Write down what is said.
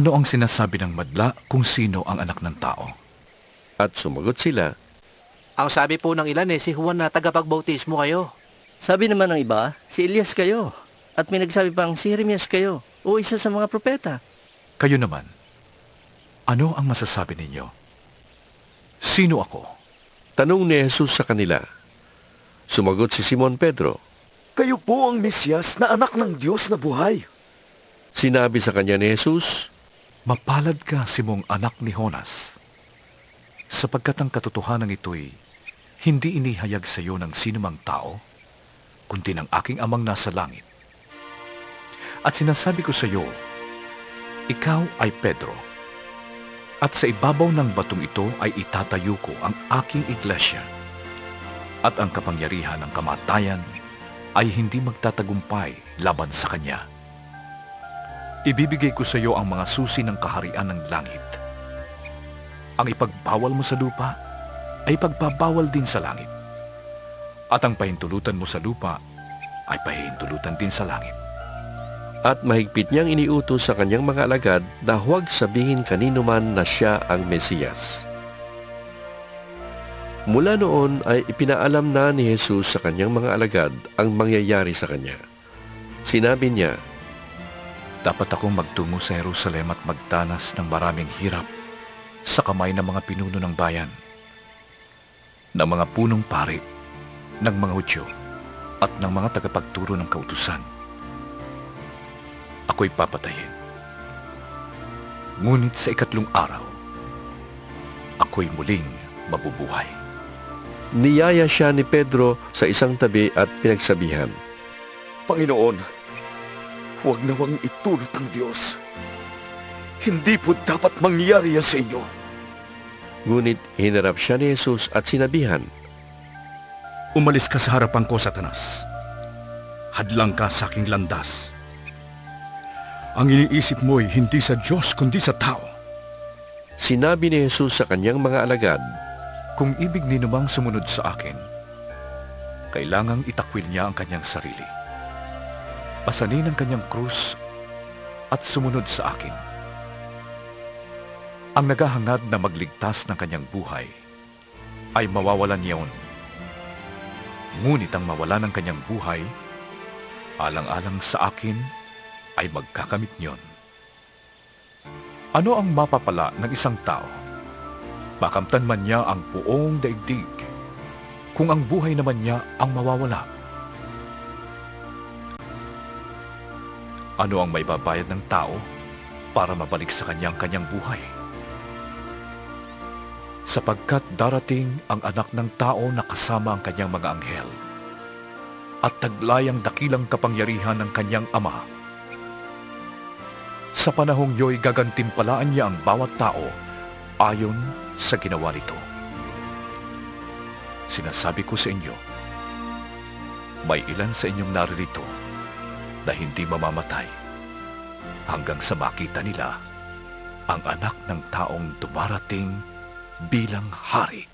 Ano ang sinasabi ng madla kung sino ang anak ng tao? At sumagot sila, Ang sabi po ng ilan eh, si Juan na tagapagbautismo kayo. Sabi naman ng iba, si Elias kayo. At may nagsabi pang si Jeremias kayo o isa sa mga propeta. Kayo naman, ano ang masasabi ninyo? Sino ako? tanong ni Jesus sa kanila. Sumagot si Simon Pedro. Kayo po ang Mesyas na anak ng Diyos na buhay. Sinabi sa kanya ni Jesus, Mapalad ka, Simong anak ni Honas, sapagkat ang katotohanan ito'y hindi inihayag sa iyo ng sinumang tao, kundi ng aking amang nasa langit. At sinasabi ko sa iyo, ikaw ay Pedro, at sa ibabaw ng batong ito ay itatayo ko ang aking iglesia, at ang kapangyarihan ng kamatayan ay hindi magtatagumpay laban sa kanya. Ibibigay ko sa iyo ang mga susi ng kaharian ng langit. Ang ipagbawal mo sa lupa ay pagpabawal din sa langit. At ang pahintulutan mo sa lupa ay pahintulutan din sa langit. at mahigpit niyang iniutos sa kanyang mga alagad na huwag sabihin kanino man na siya ang Mesiyas. Mula noon ay ipinaalam na ni Jesus sa kanyang mga alagad ang mangyayari sa kanya. Sinabi niya, Dapat akong magtungo sa Jerusalem at magdanas ng maraming hirap sa kamay ng mga pinuno ng bayan, ng mga punong pari, ng mga Hudyo, at ng mga tagapagturo ng kautusan. Ako'y papatayin. Ngunit sa ikatlong araw, ako'y muling mabubuhay. niyaya siya ni Pedro sa isang tabi at pinagsabihan, Panginoon, huwag nawang itulot ang Diyos. Hindi po dapat mangyari yan sa inyo. Ngunit hinarap siya ni Jesus at sinabihan, Umalis ka sa harapan ko, Satanas. Hadlang ka sa aking landas. Ang iniisip mo'y hindi sa Diyos kundi sa tao. Sinabi ni Jesus sa kanyang mga alagad, Kung ibig ni namang sumunod sa akin, kailangang itakwil niya ang kanyang sarili. Pasanin ang kanyang krus at sumunod sa akin. Ang naghahangad na magligtas ng kanyang buhay ay mawawalan niyaon. Ngunit ang mawala ng kanyang buhay, alang-alang sa akin, ay magkakamit niyon. Ano ang mapapala ng isang tao? Makamtan man niya ang buong daigdig, kung ang buhay naman niya ang mawawala. Ano ang may babayad ng tao para mabalik sa kanyang kanyang buhay? Sapagkat darating ang anak ng tao na kasama ang kanyang mga anghel at taglay ang dakilang kapangyarihan ng kanyang ama. Sa panahong yo'y gagantimpalaan niya ang bawat tao ayon sa ginawa nito. Sinasabi ko sa inyo, may ilan sa inyong naririto na hindi mamamatay hanggang sa makita nila ang anak ng taong dumarating bilang hari.